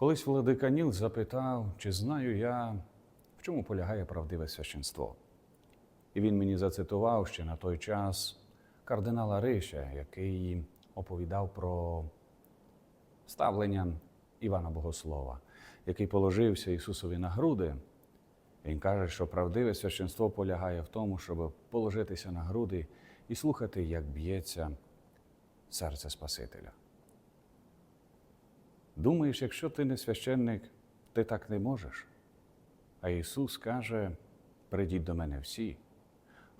Колись владика Ніл запитав, чи знаю я, в чому полягає правдиве священство. І він мені зацитував ще на той час кардинала Риша, який оповідав про ставлення Івана Богослова, який положився Ісусові на груди. Він каже, що правдиве священство полягає в тому, щоб положитися на груди і слухати, як б'ється серце Спасителя. Думаєш, якщо ти не священник, ти так не можеш. А Ісус каже: прийдіть до мене всі,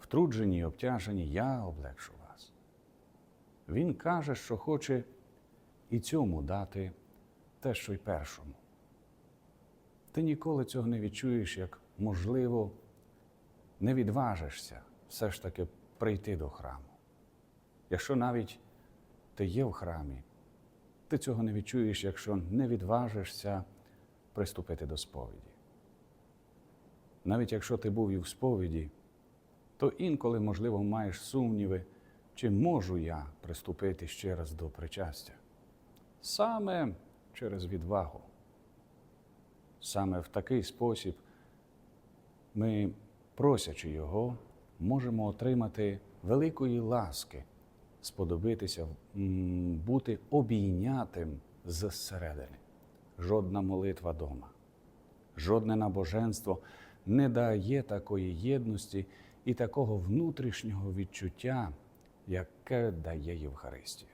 втруджені й обтяжені, я облегшу вас. Він каже, що хоче і цьому дати те, що й першому. Ти ніколи цього не відчуєш, як, можливо, не відважишся все ж таки прийти до храму. Якщо навіть ти є в храмі, ти цього не відчуєш, якщо не відважишся приступити до сповіді. Навіть якщо ти був і в сповіді, то інколи, можливо, маєш сумніви, чи можу я приступити ще раз до причастя. Саме через відвагу. Саме в такий спосіб ми, просячи Його, можемо отримати великої ласки, сподобитися, бути обійнятим зсередини. Жодна молитва дома, жодне набоженство не дає такої єдності і такого внутрішнього відчуття, яке дає Євхаристія.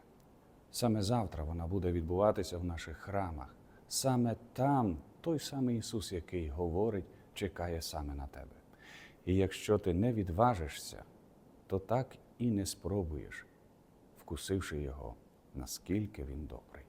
Саме завтра вона буде відбуватися в наших храмах. Саме там той самий Ісус, який говорить, чекає саме на тебе. І якщо ти не відважишся, то так і не спробуєш, вкусивши його, наскільки він добрий.